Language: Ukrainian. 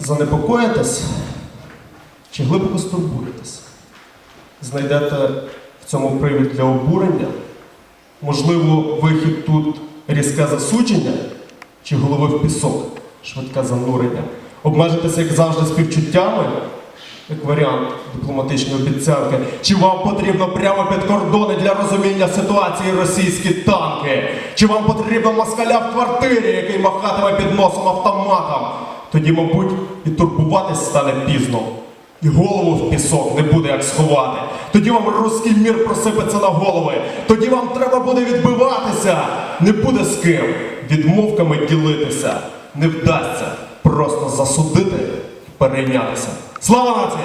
Занепокоїтесь чи глибоко стурбуєтесь? Знайдете в цьому привід для обурення? Можливо, вихід тут різке засудження чи голови в пісок, швидке занурення? Обмежитеся, як завжди, співчуттями, як варіант дипломатичної обіцянки? Чи вам потрібно прямо під кордони для розуміння ситуації російські танки? Чи вам потрібно москаля в квартирі, який махатиме під носом автоматом? Тоді, мабуть, і турбуватись стане пізно. І голову в пісок не буде як сховати. Тоді вам руський мір просипеться на голови. Тоді вам треба буде відбиватися. Не буде з ким відмовками ділитися. Не вдасться просто засудити і перейнятися. Слава нації!